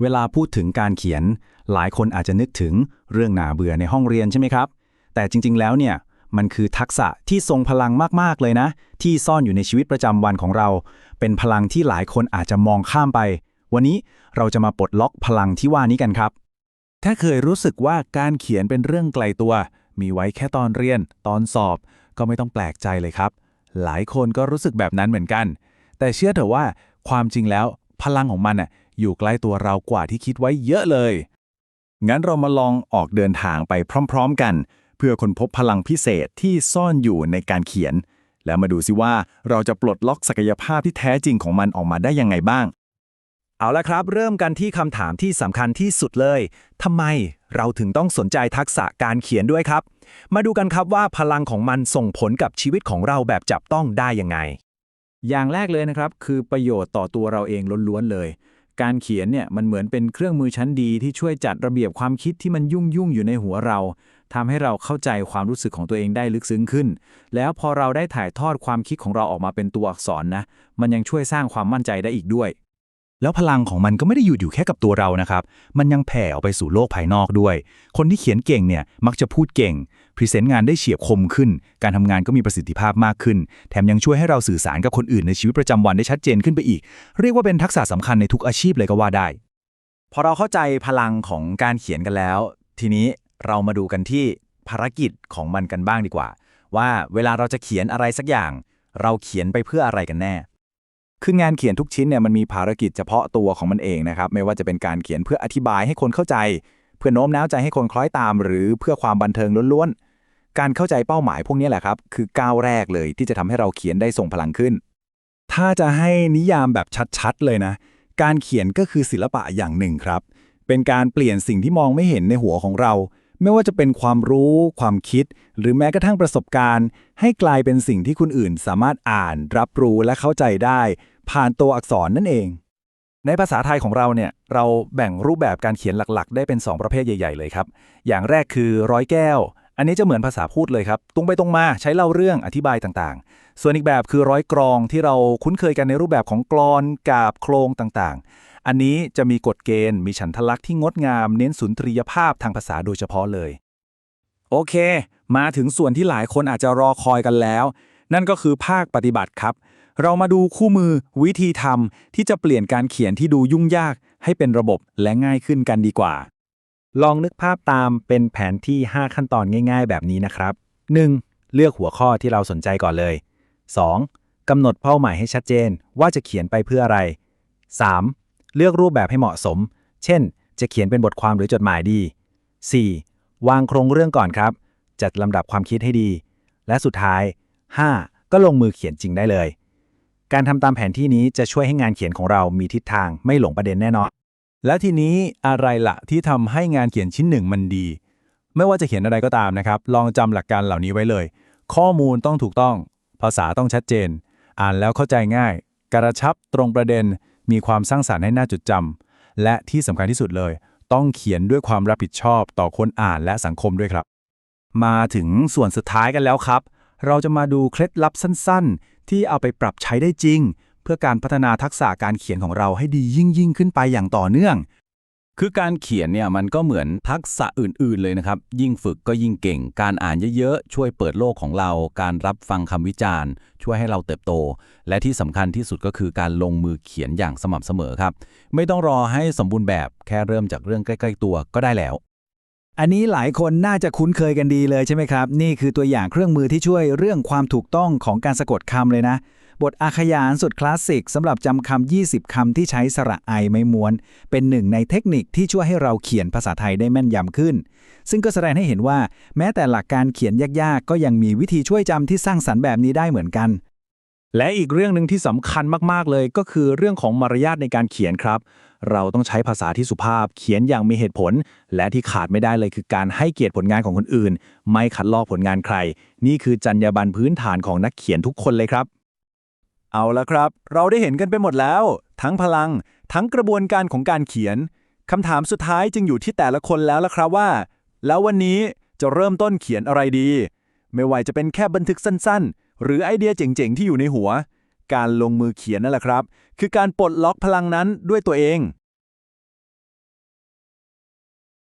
เวลาพูดถึงการเขียน หลายคนอาจจะนึกถึงเรื่องหนาเบื่อในห้องเรียนใช่ไหมครับ แต่จริง ๆ แล้วเนี่ยมันคือทักษะที่ทรงพลังมาก ๆ เลยนะ ที่ซ่อนอยู่ในชีวิตประจำวันของเรา เป็นพลังที่หลายคนอาจจะมองข้ามไป วันนี้เราจะมาปลดล็อกพลังที่ว่านี้กันครับ ถ้าเคยรู้สึกว่าการเขียนเป็นเรื่องไกลตัว มีไว้แค่ตอนเรียน ตอนสอบ ก็ไม่ต้องแปลกใจเลยครับ หลายคนก็รู้สึกแบบนั้นเหมือนกัน แต่เชื่อเถอะว่าความจริงแล้ว พลังของมันน่ะอยู่ใกล้ตัวเรากว่าที่คิดไว้เยอะเลย งั้นเรามาลองออกเดินทางไปพร้อม ๆ กัน เพื่อค้นพบพลังพิเศษที่ซ่อนอยู่ในการเขียน แล้วมาดูสิว่าเราจะปลดล็อกศักยภาพที่แท้จริงของมันออกมาได้ยังไงบ้าง เอาละครับ เริ่มกันที่คำถามที่สำคัญที่สุดเลยทำไมเราถึงต้องสนใจทักษะการเขียนด้วยครับ มาดูกันครับว่าพลังของมันส่งผลกับชีวิตของเราแบบจับต้องได้ยังไง อย่างแรกเลยนะครับ คือประโยชน์ต่อตัวเราเองล้วนๆเลย การเขียนเนี่ยมันเหมือนเป็นเครื่องมือชั้นดีที่ช่วยจัดระเบียบความคิดที่มันยุ่งยุ่งๆอยู่ในหัวเราทำให้เราเข้าใจความรู้สึกของตัวเองได้ลึกซึ้งขึ้น แล้วพอเราได้ถ่ายทอดความคิดของเราออกมาเป็นตัวอักษรนะ มันยังช่วยสร้างความมั่นใจได้อีกด้วย แล้วพลังของมันก็ไม่ได้หยุดอยู่แค่กับตัวเรานะครับ มันยังแผ่ออกไปสู่โลกภายนอกด้วย คนที่เขียนเก่งเนี่ยมักจะพูดเก่ง พรีเซนต์งานได้เฉียบคมขึ้น การทำงานก็มีประสิทธิภาพมากขึ้น แถมยังช่วยให้เราสื่อสารกับคนอื่นในชีวิตประจำวันได้ชัดเจนขึ้นไปอีก เรียกว่าเป็นทักษะสำคัญในทุกอาชีพเลยก็ว่าได้ พอเราเข้าใจพลังของการเขียนกันแล้ว ทีนี้เรามาดูกันที่ภารกิจของมันกันบ้างดีกว่า ว่าเวลาเราจะเขียนอะไรสักอย่าง เราเขียนไปเพื่ออะไรกันแน่ คืองานเขียนทุกชิ้นเนี่ยมันมีภารกิจเฉพาะตัวของมันเองนะครับ ไม่ว่าจะเป็นการเขียนเพื่ออธิบายให้คนเข้าใจ เพื่อโน้มน้าวใจให้คนคล้อยตาม หรือเพื่อความบันเทิงล้วนๆ การเข้าใจเป้าหมายพวกนี้แหละครับ คือก้าวแรกเลยที่จะทำให้เราเขียนได้ส่งพลังขึ้น ถ้าจะให้นิยามแบบชัดๆ เลยนะ การเขียนก็คือศิลปะอย่างหนึ่งครับ เป็นการเปลี่ยนสิ่งที่มองไม่เห็นในหัวของเรา ไม่ว่าจะเป็นความรู้ ความคิด หรือแม้กระทั่งประสบการณ์ ให้กลายเป็นสิ่งที่คนอื่นสามารถอ่าน รับรู้และเข้าใจได้ ผ่านตัวอักษรนั่นเอง ในภาษาไทยของเราเนี่ยเราแบ่งรูปแบบการเขียนหลักๆ ได้เป็น 2 ประเภทใหญ่ ๆ เลยครับ อย่างแรกคือร้อยแก้ว อันนี้จะเหมือนภาษาพูดเลยครับตรงไปตรงมาใช้เล่าเรื่องอธิบายต่างๆ ส่วนอีกแบบคือร้อยกรองที่เราคุ้นเคยกันในรูปแบบของกรอนกาบโครงต่างๆ อันนี้จะมีกฎเกณฑ์มีฉันทลักษณ์ที่งดงาม เน้นสุนทรียภาพทางภาษาโดยเฉพาะเลย โอเค มาถึงส่วนที่หลายคนอาจจะรอคอยกันแล้ว นั่นก็คือภาคปฏิบัติครับ เรามาดูคู่มือวิธีทำที่จะเปลี่ยนการเขียนที่ดูยุ่งยากให้เป็นระบบและง่ายขึ้นกันดีกว่า ลองนึกภาพตามเป็นแผนที่ 5 ขั้นตอนง่าย ๆ แบบนี้นะครับ 1. เลือกหัวข้อที่เราสนใจก่อนเลย 2. กำหนดเป้าหมายให้ชัดเจนว่าจะเขียนไปเพื่ออะไร 3. เลือกรูปแบบให้เหมาะสม เช่น จะเขียนเป็นบทความหรือจดหมายดี 4. วางโครงเรื่องก่อนครับ จัดลำดับความคิดให้ดี และสุดท้าย 5. ก็ลงมือเขียนจริงได้เลย การทำตามแผนที่นี้จะช่วยให้งานเขียนของเรามีทิศทางไม่หลงประเด็นแน่นอน แล้วทีนี้อะไรละ่ะที่ทำให้งานเขียนชิ้นหนึ่งมันดี ไม่ว่าจะเขียนอะไรก็ตามนะครับ ลองจำหลักการเหล่านี้ไว้เลย ข้อมูลต้องถูกต้อง ภาษาต้องชัดเจน อ่านแล้วเข้าใจง่าย กระชับตรงประเด็น มีความสร้างสารรค์ให้น่าจดจำและที่สำคัญที่สุดเลย ต้องเขียนด้วยความรับผิดชอบต่อคนอ่านและสังคมด้วยครับ มาถึงส่วนสุดท้ายกันแล้วครับ เราจะมาดูเคล็ดลับสั้นๆ ที่เอาไปปรับใช้ได้จริง เพื่อการพัฒนาทักษะการเขียนของเราให้ดียิ่งยิ่งขึ้นไปอย่างต่อเนื่อง คือการเขียนเนี่ยมันก็เหมือนทักษะอื่น ๆ เลยนะครับ ยิ่งฝึกก็ยิ่งเก่ง การอ่านเยอะๆ ช่วยเปิดโลกของเรา การรับฟังคำวิจารณ์ ช่วยให้เราเติบโต และที่สำคัญที่สุดก็คือการลงมือเขียนอย่างสม่ำเสมอครับ ไม่ต้องรอให้สมบูรณ์แบบแค่เริ่มจากเรื่องใกล้ ๆ ตัวก็ได้แล้ว อันนี้หลายคนน่าจะคุ้นเคยกันดีเลยใช่ไหมครับ นี่คือตัวอย่างเครื่องมือที่ช่วยเรื่องความถูกต้องของการสะกดคำเลยนะ บทอาขยานสุดคลาสสิกสำหรับจำคำ 20 คำที่ใช้สระไอไม่ม้วน เป็นหนึ่งในเทคนิคที่ช่วยให้เราเขียนภาษาไทยได้แม่นยำขึ้น ซึ่งก็แสดงให้เห็นว่า แม้แต่หลักการเขียนยากๆ ก็ยังมีวิธีช่วยจำที่สร้างสรรค์แบบนี้ได้เหมือนกัน และอีกเรื่องหนึ่งที่สำคัญมาก ๆ เลยก็คือเรื่องของมารยาทในการเขียนครับ เราต้องใช้ภาษาที่สุภาพเขียนอย่างมีเหตุผล และที่ขาดไม่ได้เลยคือการให้เกียรติผลงานของคนอื่น ไม่ขัดลอกผลงานใคร นี่คือจรรยาบรรณพื้นฐานของนักเขียนทุกคนเลยครับ เอาละครับ เราได้เห็นกันไปหมดแล้ว ทั้งพลัง ทั้งกระบวนการของการเขียนคำถามสุดท้ายจึงอยู่ที่แต่ละคนแล้วละครับว่า แล้ววันนี้จะเริ่มต้นเขียนอะไรดี ไม่ว่าจะเป็นแค่บันทึกสั้นๆ หรือไอเดียเจ๋งๆ ที่อยู่ในหัว การลงมือเขียนนั่นแหละครับ คือการปลดล็อกพลังนั้นด้วยตัวเอง